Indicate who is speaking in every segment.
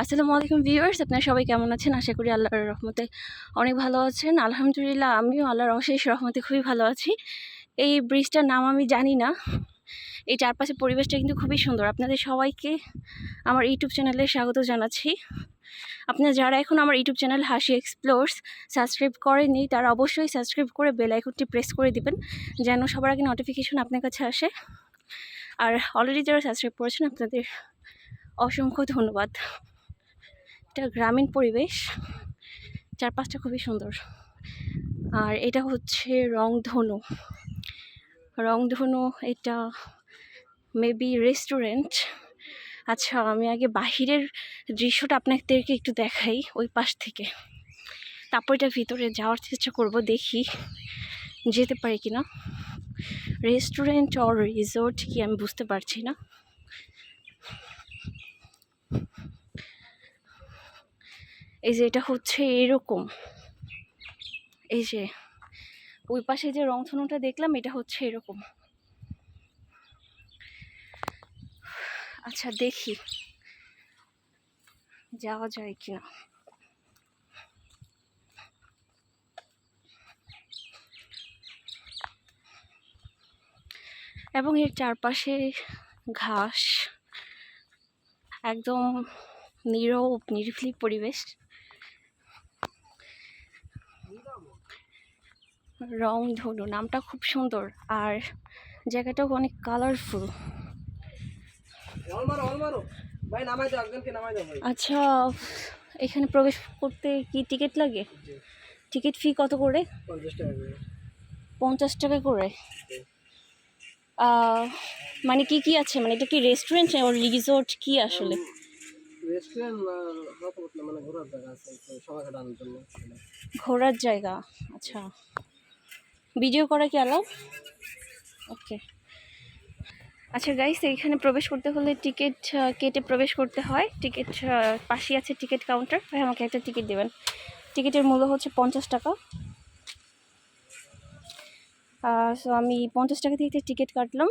Speaker 1: আসসালামু আলাইকুম ভিউয়ার্স, আপনারা সবাই কেমন আছেন? আশা করি আল্লাহর রহমতে অনেক ভালো আছেন। আলহামদুলিল্লাহ, আমিও আল্লাহর অশেষ রহমতে খুবই ভালো আছি। এই ব্রিজটার নাম আমি জানি না। এই চারপাশের পরিবেশটা কিন্তু খুবই সুন্দর। আপনাদের সবাইকে আমার ইউটিউব চ্যানেলে স্বাগত জানাচ্ছি। আপনারা যারা এখন আমার YouTube channel Hashi explores subscribe করেননি, তারা অবশ্যই সাবস্ক্রাইব করে বেল আইকনটি প্রেস করে দিবেন, যেন সবার আগে নোটিফিকেশন আপনার কাছে আসে। আর অলরেডি যারা সাবস্ক্রাইব করেছেন, আপনাদের অসংখ্য ধন্যবাদ। এটা গ্রামীণ পরিবেশ। চারপাশটা খুবই সুন্দর। আর এটা হচ্ছে রংধনু। রংধনু এটা মেবি রেস্টুরেন্ট আচ্ছা আমি আগে বাহিরের দৃশ্যটা আপনাদেরকে একটু দেখাই ওই পাশ থেকে। তারপর এটা ভিতরে যাওয়ার চেষ্টা করব, দেখি যেতে পারি কি না রেস্টুরেন্ট অর রিসোর্ট কি আমি বুঝতে পারছি না। এই যে এটা হচ্ছে এরকম। এই যে ওই পাশে যে রংধনুটা দেখলাম, এটা হচ্ছে এরকম। আচ্ছা দেখি। যাওয়া যায় কিনা? এবং এর চারপাশে ঘাস। একদম নীরব, নিরিবিলি পরিবেশ। রংধনু নামটা খুব সুন্দর আর জায়গাটাও অনেক কালারফুল আচ্ছা এখানে প্রবেশ করতে কি টিকিট লাগে? টিকিট ফি কত করে?
Speaker 2: পঞ্চাশ টাকা করে।
Speaker 1: মানে কি কি আছে? মানে এটা কি রেস্টুরেন্ট রিসোর্ট কি আসলে?
Speaker 2: মানে ঘোরার জায়গা
Speaker 1: আচ্ছা। ভিডিও করা কি আলাও ওকে আচ্ছা গাইস এইখানে প্রবেশ করতে হলে টিকিট কেটে প্রবেশ করতে হয়। টিকিট পাশেই আছে টিকিট কাউন্টার ভাই, আমাকে একটা টিকিট দেবেন। টিকিটের মূল্য হচ্ছে পঞ্চাশ টাকা। সো আমি পঞ্চাশ টাকা দিয়ে টিকিট কাটলাম।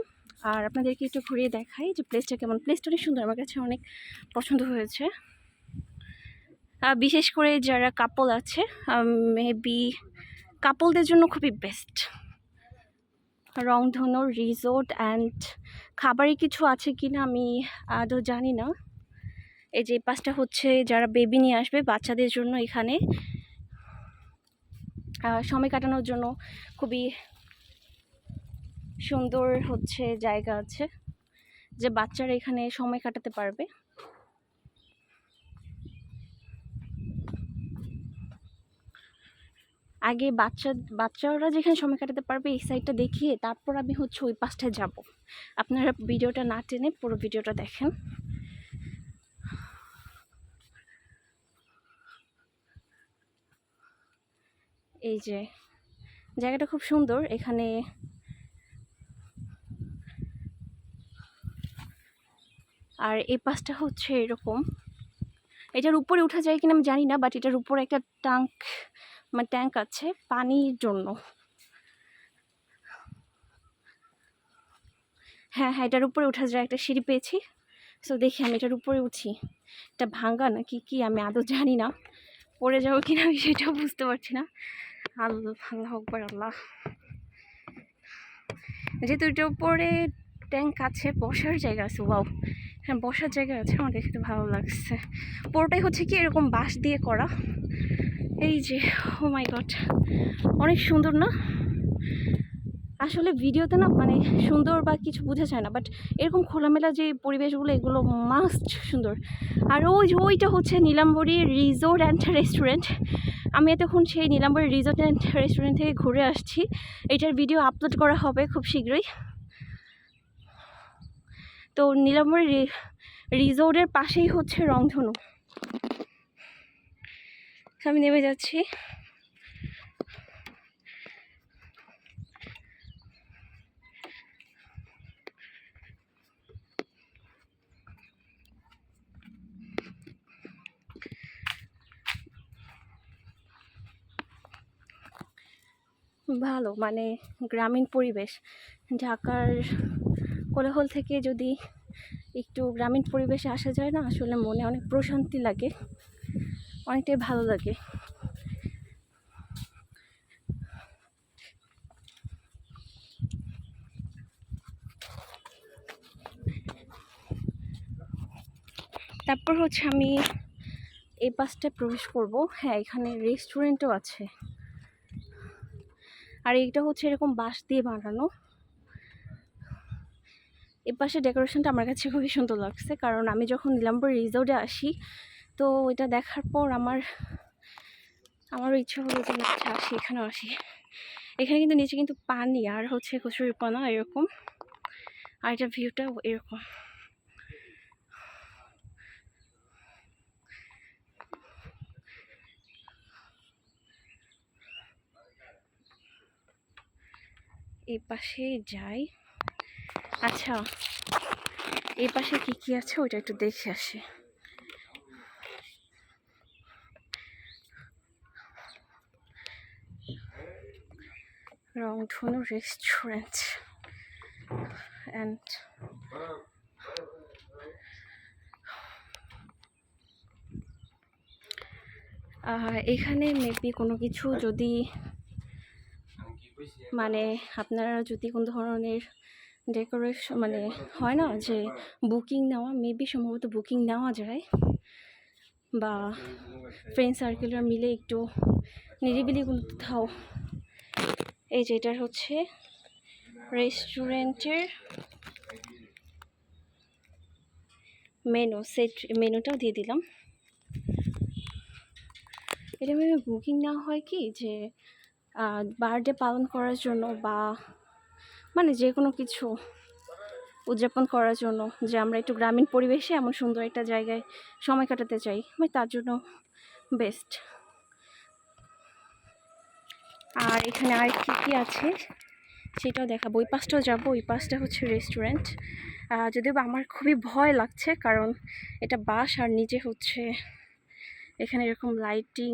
Speaker 1: আর আপনাদেরকে একটু ঘুরিয়ে দেখাই যে প্লেসটা কেমন। প্লেসটা অনেক সুন্দর, আমার কাছে অনেক পছন্দ হয়েছে। বিশেষ করে যারা কাপল আছে মেবি কাপলদের জন্য খুবই বেস্ট রংধনু রিসোর্ট অ্যান্ড খাবারে কিছু আছে কি না আমি আদৌ জানি না। এই যে পাশটা হচ্ছে যারা বেবি নিয়ে আসবে বাচ্চাদের জন্য এখানে। সময় কাটানোর জন্য খুবই সুন্দর হচ্ছে জায়গা আছে, যে বাচ্চারা এখানে সময় কাটাতে পারবে। আগে বাচ্চা, বাচ্চারা যেখানে সময় কাটাতে পারবে, এই সাইডটা দেখিয়ে তারপর আমি হচ্ছে ওই পাশটায় যাব। আপনারা ভিডিওটা না টেনে পুরো ভিডিওটা দেখেন। এই যে, জায়গাটা খুব সুন্দর। এখানে আর এই পাশটা হচ্ছে এরকম। এটার উপরে উঠা যায় কিনা আমি জানি না বাট এটার উপরে একটা ট্যাঙ্ক মানে ট্যাঙ্ক আছে পানির জন্য। হ্যাঁ হ্যাঁ এটার উপরে উঠা যায়, একটা সিঁড়ি পেয়েছি। সো দেখি আমি এটার উপরে উঠি। এটা ভাঙ্গা না, কি কি আমি আদৌ জানি না। পড়ে যাব কিনা আমি সেটাও বুঝতে পারছি না। আল্লাহ আল্লাহ আকবর, আল্লাহ। যেহেতু এটার উপরে ট্যাঙ্ক আছে, বসার জায়গা আছে, ওয়াও। হ্যাঁ বসার জায়গা আছে, আমার দেখতে ভালো লাগছে। পুরোটাই হচ্ছে কি এরকম বাঁশ দিয়ে করা। এই যে ও মাই গড অনেক সুন্দর না? আসলে ভিডিওতে না মানে সুন্দর বা কিছু বোঝা যায় না বাট এরকম খোলামেলা যে পরিবেশগুলো, এগুলো মাস্ট সুন্দর। আর ওই যে, ওইটা হচ্ছে নীলাম্বরী রিসোর্ট অ্যান্ড রেস্টুরেন্ট। আমি এতক্ষণ সেই নীলাম্বরী রিসোর্ট অ্যান্ড রেস্টুরেন্ট থেকে ঘুরে আসছি। এটার ভিডিও আপলোড করা হবে খুব শীঘ্রই। তো নীলাম্বরী রি- রিসোর্টের পাশেই হচ্ছে রংধনু। আমি নেমে যাচ্ছি। ভালো মানে গ্রামীণ পরিবেশ। ঢাকার কোলাহল থেকে যদি একটু গ্রামীণ পরিবেশে আসা যায় না, আসলে মনে অনেক প্রশান্তি লাগে, অনেকটাই ভালো লাগে। তারপর হচ্ছে আমি এই পাশটায় প্রবেশ করব। হ্যাঁ এখানে রেস্টুরেন্টও আছে। আর এইটা হচ্ছে এরকম বাঁশ দিয়ে বানানো। এ পাশে ডেকোরেশনটা আমার কাছে খুবই সুন্দর লাগছে। কারণ আমি যখন নীলাম্বর রিসোর্টে আসি, তো এটা দেখার পর আমার, আমারও ইচ্ছা হলো যে আচ্ছা আসি, এখানেও আসি। এখানে কিন্তু নিচে কিন্তু পানি, আর হচ্ছে কচুরি পানা এরকম। আর এটা ভিউটা এরকম। এই পাশে যাই। আচ্ছা এই পাশে কি কি আছে? ওইটা একটু দেখে আসি। রংধনু রেস্টুরেন্ট অ্যান্ড এখানে মেবি কোনো কিছু যদি মানে আপনারা যদি কোন ধরনের ডেকোরেশন মানে হয় না যে বুকিং নেওয়া মেবি সম্ভবত বুকিং নেওয়া যায় বা ফ্রেন্ড সার্কেলরা মিলে একটু নিরিবিলি কোথাও। এই যে এটার হচ্ছে রেস্টুরেন্টের মেনু সেট মেনুটাও দিয়ে দিলাম। এটা মেবি বুকিং নেওয়া হয় কি যে বার্থডে পালন করার জন্য বা মানে যে কোনো কিছু উদযাপন করার জন্য, যে আমরা একটু গ্রামীণ পরিবেশে এমন সুন্দর একটা জায়গায় সময় কাটাতে চাই মানে তার জন্য বেস্ট আর এখানে আর কী কী আছে? সেটাও দেখাবো। ওই পাশটাও যাব। ওই পাশটা হচ্ছে রেস্টুরেন্ট যদিও আমার খুবই ভয় লাগছে, কারণ এটা বাস আর নিচে হচ্ছে এখানে এরকম লাইটিং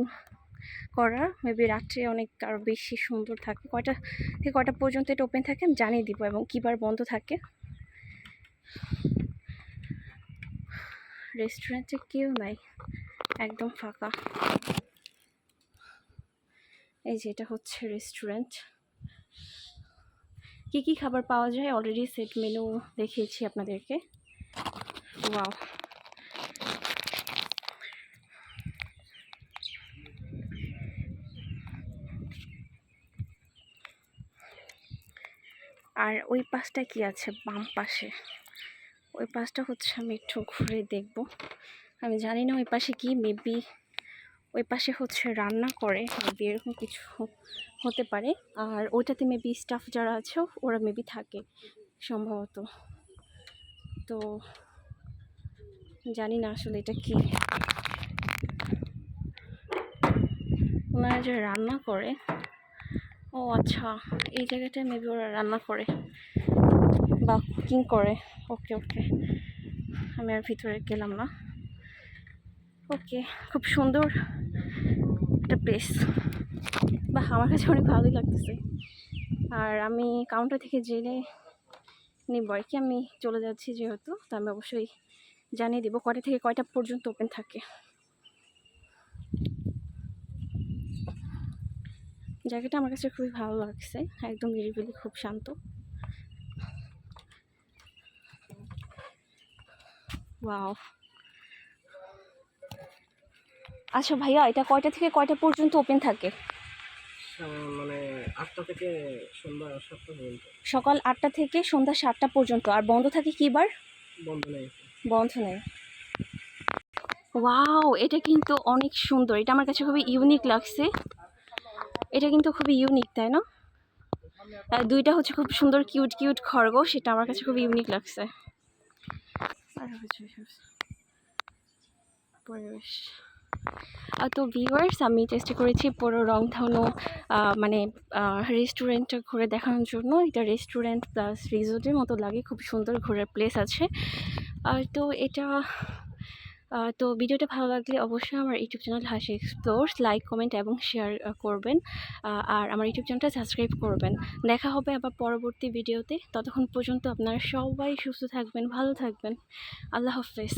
Speaker 1: করা মেবি রাত্রে অনেক আরও বেশি সুন্দর থাকে। কয়টা থেকে কয়টা পর্যন্ত এটা ওপেন থাকে আমি জানিয়ে দিব এবং কীবার বন্ধ থাকে। রেস্টুরেন্টে কেউ নাই। একদম ফাঁকা। এই যে এটা হচ্ছে রেস্টুরেন্ট কি কি খাবার পাওয়া যায়? অলরেডি সেট মেনু দেখিয়েছি আপনাদেরকে। ওয়াও আর ওই পাশটা কি আছে? বাম পাশে। ওই পাশটা হচ্ছে আমি একটু ঘুরে দেখব। আমি জানি না ওই পাশে কি মেবি ওই পাশে হচ্ছে রান্না করে মেবি এরকম কিছু হতে পারে। আর ওইটাতে মেবি স্টাফ যারা আছে, ওরা মেবি থাকে সম্ভবত। তো জানি না আসলে এটা কি। ওনারা যে রান্না করে ও আচ্ছা এই জায়গাটায় মেবি ওরা রান্না করে বা কুকিং করে। ওকে ওকে আমি আর ভিতরে গেলাম না। ওকে খুব সুন্দর একটা প্লেস বা আমার কাছে অনেক ভালোই লাগতেছে। আর আমি কাউন্টার থেকে জেনে নিব, আর কি আমি চলে যাচ্ছি যেহেতু, তো আমি অবশ্যই জানিয়ে দেবো কটা থেকে কয়টা পর্যন্ত ওপেন থাকে। জায়গাটা আমার কাছে খুবই ভালো লাগছে। একদম নিরিবিলি খুব শান্ত। ওয়াও। আচ্ছা ভাইয়া এটা কয়টা থেকে কয়টা পর্যন্ত ওপেন থাকে?
Speaker 2: মানে আটটা থেকে সন্ধ্যা সাতটা পর্যন্ত।
Speaker 1: সকাল আটটা থেকে সন্ধ্যা সাতটা পর্যন্ত। আর বন্ধ থাকে কী বার?
Speaker 2: বন্ধ নেই।
Speaker 1: বন্ধ নেই। ওয়াও এটা কিন্তু অনেক সুন্দর। এটা আমার কাছে খুবই ইউনিক লাগছে। এটা কিন্তু খুবই ইউনিক তাই না? আর দুইটা হচ্ছে খুব সুন্দর কিউট কিউট খরগোশ সেটা আমার কাছে খুব ইউনিক লাগছে। পরিবেশ। তো ভিউয়ার্স আমি চেষ্টা করেছি পুরো আহ, মানে রেস্টুরেন্টটা ঘুরে দেখানোর জন্য। এটা রেস্টুরেন্ট প্লাস রিসোর্টের মতো লাগে খুব সুন্দর ঘোরার প্লেস আছে। আর তো এটা তো ভিডিওটা ভালো লাগলে অবশ্যই আমার YouTube channel Hasi explores like comment এবং শেয়ার করবেন। আর আমার ইউটিউব চ্যানেলটা সাবস্ক্রাইব করবেন। দেখা হবে আবার পরবর্তী ভিডিওতে। ততক্ষণ পর্যন্ত আপনারা সবাই সুস্থ থাকবেন, ভালো থাকবেন। আল্লাহ হাফেজ।